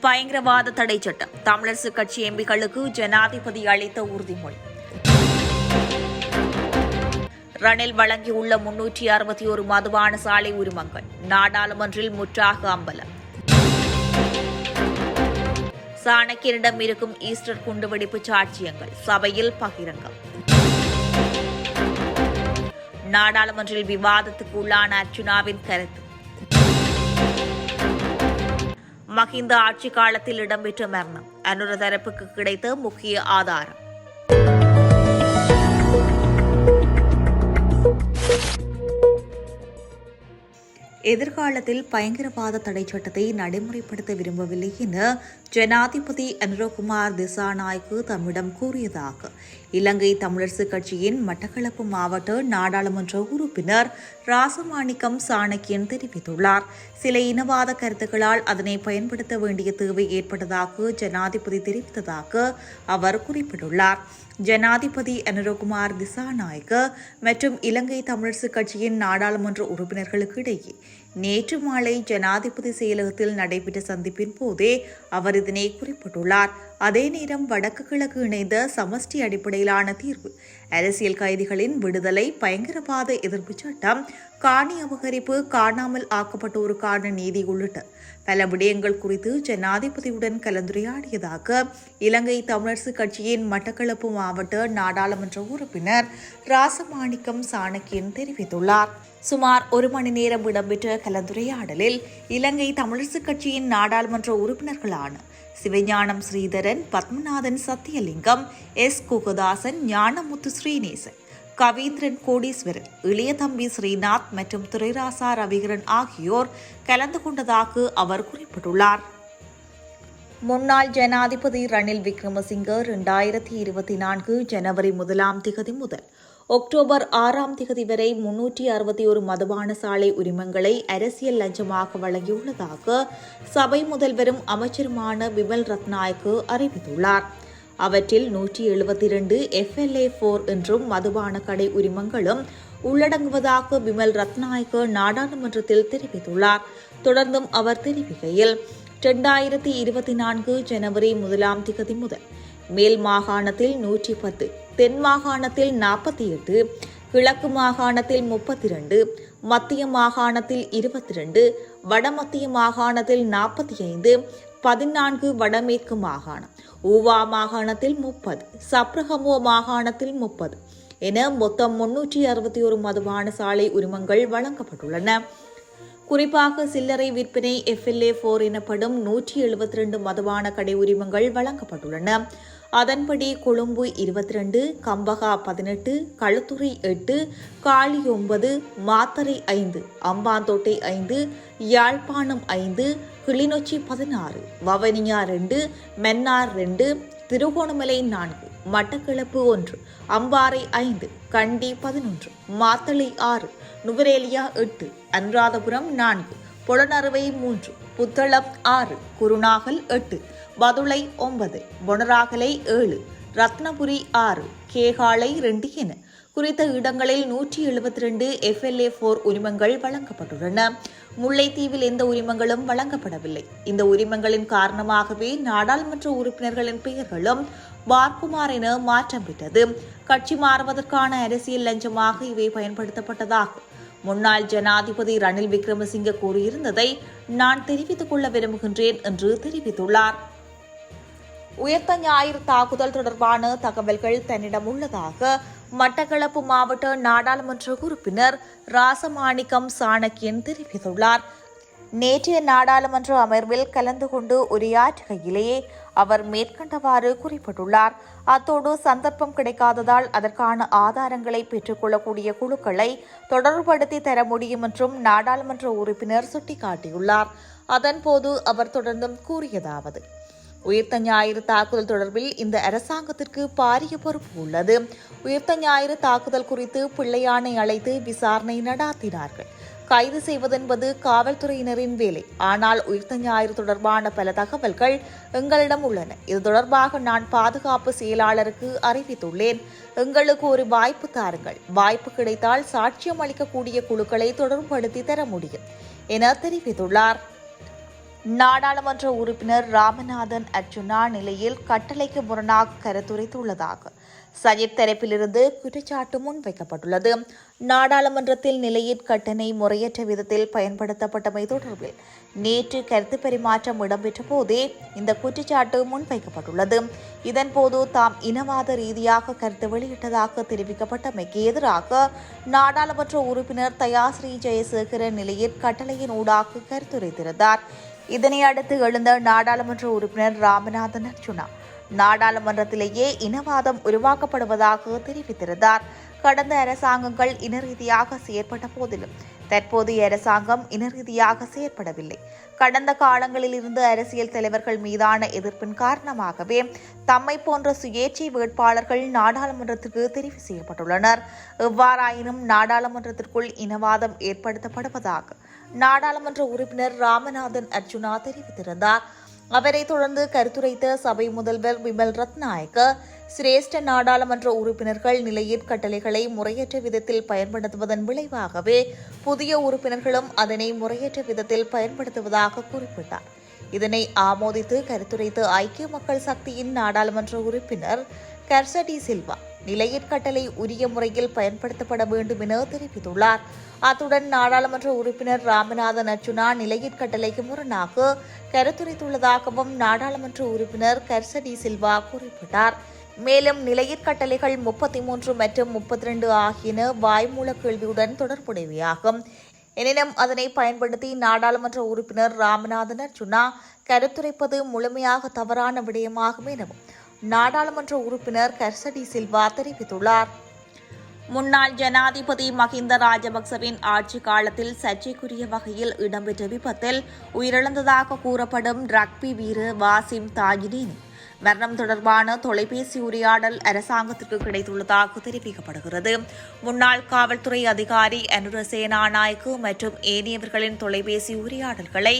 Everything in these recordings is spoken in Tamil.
பயங்கரவாத தடை சட்டம். தமிழரசு கட்சி எம்பிகளுக்கு ஜனாதிபதி அளித்த உறுதிமொழி. ரணில் வழங்கியுள்ள முன்னூற்றி அறுபத்தி ஒரு மதுபான சாலை உரிமங்கள். நாடாளுமன்றில் முற்றாக அம்பலம். சாணக்கியரிடம் இருக்கும் ஈஸ்டர் குண்டுவெடிப்பு சாட்சியங்கள். சபையில் பகிரங்கம். நாடாளுமன்றில் விவாதத்துக்கு உள்ளான அர்ச்சுனாவின் கருத்து. மஹிந்த ஆட்சி காலத்தில் இடம்பெற்ற மரணம். அனுர தரப்புக்கு கிடைத்த முக்கிய ஆதாரம். எதிர்காலத்தில் பயங்கரவாத தடை சட்டத்தை நடைமுறைப்படுத்த விரும்பவில்லை என ஜனாதிபதி அனுரகுமார் திசாநாயக்கு தம்மிடம் கூறியதாக இலங்கை தமிழரசு கட்சியின் மட்டக்களப்பு மாவட்ட நாடாளுமன்ற உறுப்பினர் ராசமாணிக்கம் சாணக்கியன் தெரிவித்துள்ளார். சில இனவாத கருத்துக்களால் அதனை பயன்படுத்த வேண்டிய தேவை ஏற்பட்டதாக ஜனாதிபதி தெரிவித்ததாக அவர் குறிப்பிட்டுள்ளார். ஜனாதிபதி அனுரகுமார் திசாநாயக்க மற்றும் இலங்கை தமிழரசு கட்சியின் நாடாளுமன்ற உறுப்பினர்களுக்கு இடையே நேற்று மாலை ஜனாதிபதி செயலகத்தில் நடைபெற்ற சந்திப்பின் போதே அவர் இதனை குறிப்பிட்டுள்ளார். அதே நேரம் வடக்கு கிழக்கு இணைந்த சமஷ்டி அடிப்படையிலான தீர்வு. அரசியல் கைதிகளின் விடுதலை பயங்கரவாத எதிர்ப்பு சட்டம் காணி அபகரிப்பு காணாமல் ஆக்கப்பட்டோருக்கான நீதி உள்ளிட்ட பல விடயங்கள் குறித்து ஜனாதிபதியுடன் கலந்துரையாடியதாக இலங்கை தமிழரசு கட்சியின் மட்டக்களப்பு மாவட்ட நாடாளுமன்ற உறுப்பினர் ராசமாணிக்கம் சாணக்கியன் தெரிவித்துள்ளார். சுமார் ஒரு மணி நேரம் இடம்பெற்ற கலந்துரையாடலில் இலங்கை தமிழரசு கட்சியின் நாடாளுமன்ற உறுப்பினர்களான சிவஞானம் ஸ்ரீதரன் பத்மநாதன் சத்தியலிங்கம் எஸ். குகதாசன் ஞானமுத்து ஸ்ரீநேசன் கவீந்திரன் கோடீஸ்வரன் இளையதம்பி ஸ்ரீநாத் மற்றும் துரைராசா ரவிகரன் ஆகியோர் கலந்து கொண்டதாக அவர் குறிப்பிட்டுள்ளார். முன்னாள் ஜனாதிபதி ரணில் விக்ரமசிங்க இரண்டாயிரத்தி இருபத்தி நான்கு ஜனவரி முதலாம் திகதி முதல் அக்டோபர் ஆறாம் திகதி வரை முன்னூற்றி அறுபத்தி ஒரு மதுபான சாலை உரிமங்களை அரசியல் லஞ்சமாக வழங்கியுள்ளதாக சபை முதல்வரும் அமைச்சருமான விமல் ரத்நாயக்கு அறிவித்துள்ளார். அவற்றில் நூற்றி எழுபத்தி இரண்டு எஃப்எல்ஏ போர் என்றும் மதுபான கடை உரிமங்களும் உள்ளடங்குவதாக விமல் ரத்நாயக்க நாடாளுமன்றத்தில் தெரிவித்துள்ளார். தொடர்ந்தும் அவர் தெரிவிக்கையில் இரண்டாயிரத்தி இருபத்தி நான்கு ஜனவரி முதலாம் திகதி முதல் மேல் மாகாணத்தில் நூற்றி பத்து தென் மாகாணத்தில் நாற்பத்தி எட்டு கிழக்கு மாகாணத்தில் முப்பத்தி ரெண்டு மத்திய மாகாணத்தில் இருபத்தி ரெண்டு வடமத்திய மாகாணத்தில் நாற்பத்தி ஐந்து பதினான்கு வடமேற்கு மாகாணம் ஊவா மாகாணத்தில் முப்பது சப்ரஹமோ மாகாணத்தில் முப்பது என மொத்தம் முன்னூற்றி அறுபத்தி ஒரு மதுபான சாலை உரிமங்கள் வழங்கப்பட்டுள்ளன. குறிப்பாக சில்லறை விற்பனை எஃப்எல்ஏ போர் எனப்படும் நூற்றி எழுபத்தி ரெண்டு மதுபான கடை உரிமங்கள் வழங்கப்பட்டுள்ளன. அதன்படி கொழும்பு இருபத்தி ரெண்டு கம்பகா பதினெட்டு களுத்துறை எட்டு காளி ஒன்பது மாத்தறை ஐந்து அம்பாந்தோட்டை ஐந்து யாழ்ப்பாணம் ஐந்து கிளிநொச்சி பதினாறு வவனியா ரெண்டு மென்னார் ரெண்டு திருகோணமலை நான்கு மட்டக்களப்பு ஒன்று அம்பாறை ஐந்து கண்டி பதினொன்று மாத்தளை ஆறு நுவரேலியா எட்டு அனுராதபுரம் நான்கு பொலனறுவை மூன்று புத்தளம் ஆறு குருநாகல் எட்டு பதுளை ஒன்பது பொனராகலை ஏழு ரத்னபுரி ஆறு கேகாலை ரெண்டு என குறித்த இடங்களில் நூற்றி எழுபத்தி ரெண்டு எஃப்எல்ஏ போர் உரிமங்கள் வழங்கப்பட்டுள்ளன. முல்லைத்தீவில் எந்த உரிமங்களும் வழங்கப்படவில்லை. இந்த உரிமங்களின் காரணமாகவே நாடாளுமன்ற உறுப்பினர்களின் பெயர்களும் பார்க்குமார் என மாற்றம் பெற்றது. கட்சி மாறுவதற்கான அரசியல் லஞ்சமாக இவை பயன்படுத்தப்பட்டதாகும் முன்னாள் ஜனாதிபதி ரணில் விக்ரமசிங்க கூறியிருந்ததை நான் தெரிவித்துக் கொள்ள விரும்புகின்றேன் என்று தெரிவித்துள்ளார். உயர்த்த ஞாயிறு தாக்குதல் தொடர்பான தகவல்கள் தன்னிடம் உள்ளதாக மட்டக்களப்பு மாவட்ட நாடாளுமன்ற உறுப்பினர் ராசமாணிக்கம் சாணக்கியன் தெரிவித்துள்ளார். நேற்றைய நாடாளுமன்ற அமர்வில் கலந்து கொண்டு உரையாற்றுகையிலேயே அவர் மேற்கண்டவாறு குறிப்பிட்டுள்ளார். அத்தோடு சந்தர்ப்பம் கிடைக்காததால் அதற்கான ஆதாரங்களை பெற்றுக்கொள்ளக்கூடிய குழுக்களை தொடர்படுத்தி தர முடியும் என்றும் நாடாளுமன்ற உறுப்பினர் சுட்டிக்காட்டியுள்ளார். அதன்போது அவர் தொடர்ந்தும் கூறியதாவது உயிர்த்த ஞாயிறு தாக்குதல் தொடர்பில் இந்த அரசாங்கத்திற்கு பாரிய பொறுப்பு உள்ளது. உயிர்த்த ஞாயிறு தாக்குதல் குறித்து பிள்ளையானை அழைத்து விசாரணை நடாத்தினார்கள். கைது செய்வதென்பது காவல்துறையினரின் வேலை. ஆனால் உயிர்த்த ஞாயிறு தொடர்பான பல தகவல்கள் எங்களிடம் உள்ளன. இது தொடர்பாக நான் பாதுகாப்பு செயலாளருக்கு அறிவித்துள்ளேன். எங்களுக்கு ஒரு வாய்ப்பு தாருங்கள். வாய்ப்பு கிடைத்தால் சாட்சியம் அளிக்கக்கூடிய குழுக்களை தொடர்புபடுத்தி தர முடியும் என தெரிவித்துள்ளார். நாடாளுமன்ற உறுப்பினர் ராமநாதன் அர்ஜுனா நிலையில் கட்டளைக்கு முரணாக கருத்துரைத்துள்ளதாக. சஜித் தரப்பிலிருந்து குற்றச்சாட்டு முன்வைக்கப்பட்டுள்ளது. நாடாளுமன்றத்தில் நிலையின் கட்டணை முறையற்ற விதத்தில் பயன்படுத்தப்பட்டமை தொடர்பில் நேற்று கருத்து பரிமாற்றம் இடம்பெற்ற போதே இந்த குற்றச்சாட்டு முன்வைக்கப்பட்டுள்ளது. இதன்போது தாம் இனவாத ரீதியாக கருத்து வெளியிட்டதாக தெரிவிக்கப்பட்டமைக்கு எதிராக நாடாளுமன்ற உறுப்பினர் தயாஸ்ரீ ஜெயசேகர நிலையில் கட்டளையின் ஊடாக கருத்துரைத்திருந்தார். இதனை அடுத்து எழுந்த நாடாளுமன்ற உறுப்பினர் ராமநாதன் அர்ஜுனா நாடாளுமன்றத்திலேயே இனவாதம் உருவாக்கப்படுவதாக தெரிவித்திருந்தார். கடந்த அரசாங்கங்கள் இன ரீதியாக செயற்பட்ட போதிலும் தற்போதைய அரசாங்கம் இன ரீதியாக செயற்படவில்லை. கடந்த காலங்களில் இருந்து அரசியல் தலைவர்கள் மீதான எதிர்ப்பின் காரணமாகவே தம்மை போன்ற சுயேட்சை வேட்பாளர்கள் நாடாளுமன்றத்திற்கு தெரிவு செய்யப்பட்டுள்ளனர். எவ்வாறாயினும் நாடாளுமன்றத்திற்குள் இனவாதம் ஏற்படுத்தப்படுவதாக நாடாளுமன்ற உறுப்பினர் ராமநாதன் அர்ஜுனா தெரிவித்திருந்தார். அவரை தொடர்ந்து கருத்துரைத்த சபை முதல்வர் விமல் ரத்நாயக்க சிரேஷ்ட நாடாளுமன்ற உறுப்பினர்கள் நிலையிற் கட்டளைகளை முறையற்ற விதத்தில் பயன்படுத்துவதன் விளைவாகவே புதிய உறுப்பினர்களும் அதனை முறையற்ற விதத்தில் பயன்படுத்துவதாக குறிப்பிட்டார். இதனை ஆமோதித்து கருத்துரைத்த ஐக்கிய மக்கள் சக்தியின் நாடாளுமன்ற உறுப்பினர் கர்சடி சில்வா நிலையிற் கட்டளை உரிய முறையில் பயன்படுத்தப்பட வேண்டும் என தெரிவித்துள்ளார். அத்துடன் நாடாளுமன்ற உறுப்பினர் ராமநாதன் அர்ஜுனா நிலையிற் கட்டளைக்கு முரணாக கருத்துரைத்துள்ளதாகவும் நாடாளுமன்ற உறுப்பினர் கர்சடி சில்வா குறிப்பிட்டார். மேலும் நிலையிற் கட்டளைகள் முப்பத்தி மூன்று மற்றும் முப்பத்தி ரெண்டு ஆகியன வாய்மூல கேள்வியுடன் தொடர்புடையவையாகும். எனினும் அதனை பயன்படுத்தி நாடாளுமன்ற உறுப்பினர் ராமநாதன் அர்ஜுனா கருத்துரைப்பது முழுமையாக தவறான விடயமாகும் எனவும் நாடாளுமன்ற உறுப்பினர் கர்சடி சில்வா தெரிவித்துள்ளார். முன்னாள் ஜனாதிபதி மஹிந்த ராஜபக்சவின் ஆட்சி காலத்தில் சர்ச்சைக்குரிய வகையில் இடம்பெற்ற விபத்தில் உயிரிழந்ததாக கூறப்படும் ரக்பி வீரர் வாசிம் தாஜினின் மரணம் தொடர்பான தொலைபேசி உரையாடல் அரசாங்கத்திற்கு கிடைத்துள்ளதாக தெரிவிக்கப்படுகிறது. முன்னாள் காவல்துறை அதிகாரி அனுர சேனாநாயக்கு மற்றும் ஏனையவர்களின் தொலைபேசி உரையாடல்களை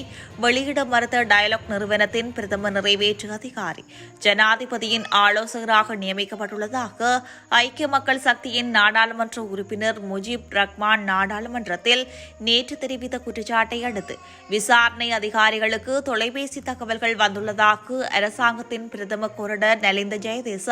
வெளியிட மறுத்த டயலாக் நிறுவனத்தின் பிரதம நிறைவேற்று அதிகாரி. ஜனாதிபதியின் ஆலோசகராக நியமிக்கப்பட்டுள்ளதாக ஐக்கிய மக்கள் சக்தியின் நாடாளுமன்ற உறுப்பினர் முஜிப் ரஹ்மான் நாடாளுமன்றத்தில் நேற்று தெரிவித்த குற்றச்சாட்டை அடுத்து விசாரணை அதிகாரிகளுக்கு தொலைபேசி தகவல்கள் வந்துள்ளதாக அரசாங்கத்தின் பிரதம கொறடர் நலிந்த ஜெயதேச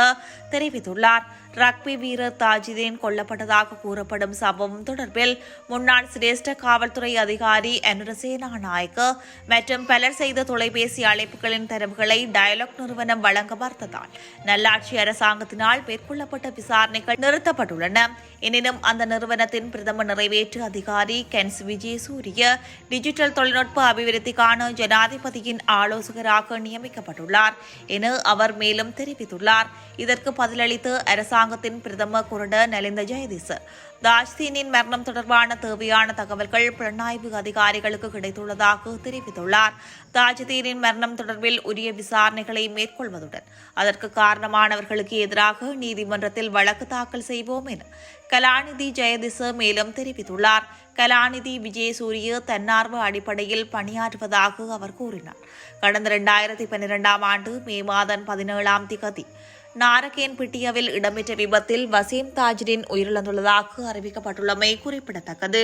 தெரிவித்துள்ளார். ரக்பி வீரர் தாஜிதேன் கொல்லப்பட்டதாக கூறப்படும் சம்பவம் தொடர்பில் முன்னாள் சிரேஷ்ட காவல்துறை அதிகாரி அனுரசேனா நாயக்க மற்றும் பலர் செய்த தொலைபேசி அழைப்புகளின் தரவுகளை டயலாக் நிறுவனம் வழங்க மறுத்ததால் நல்லாட்சி அரசாங்கத்தினால் மேற்கொள்ளப்பட்ட விசாரணைகள் நிறுத்தப்பட்டுள்ளன. எனினும் அந்த நிறுவனத்தின் பிரதம நிறைவேற்று அதிகாரி கென்ஸ் விஜய் சூரிய டிஜிட்டல் தொழில்நுட்ப அபிவிருத்திக்கான ஜனாதிபதியின் ஆலோசகராக நியமிக்கப்பட்டுள்ளார் என அவர் மேலும் தெரிவித்துள்ளார். இதற்கு பதிலளித்து அரசாங்கத்தின் பிரதம குரட நலிந்த ஜெயதிஸ் தாஜ்தீனின் மரணம் தொடர்பான தேவையான தகவல்கள் புலனாய்வு அதிகாரிகளுக்கு கிடைத்துள்ளதாக தெரிவித்துள்ளார். தாஜ்தீனின் மரணம் தொடர்பில் உரிய விசாரணைகளை மேற்கொள்வதுடன் அதற்கு காரணமானவர்களுக்கு எதிராக நீதிமன்றத்தில் வழக்கு தாக்கல் செய்வோம் என கலாநிதி ஜெயதிச மேலும் தெரிவித்துள்ளார். கலாநிதி விஜயசூரிய தன்னார்வ அடிப்படையில் பணியாற்றுவதாக அவர் கூறினார். கடந்த இரண்டாயிரத்தி பன்னிரெண்டாம் ஆண்டு மே மாதம் பதினேழாம் திகதி நாரகேன்பிட்டியவில் இடம்பெற்ற விபத்தில் வசீம் தாஜ்ரின் உயிரிழந்துள்ளதாக அறிவிக்கப்பட்டுள்ளமை குறிப்பிடத்தக்கது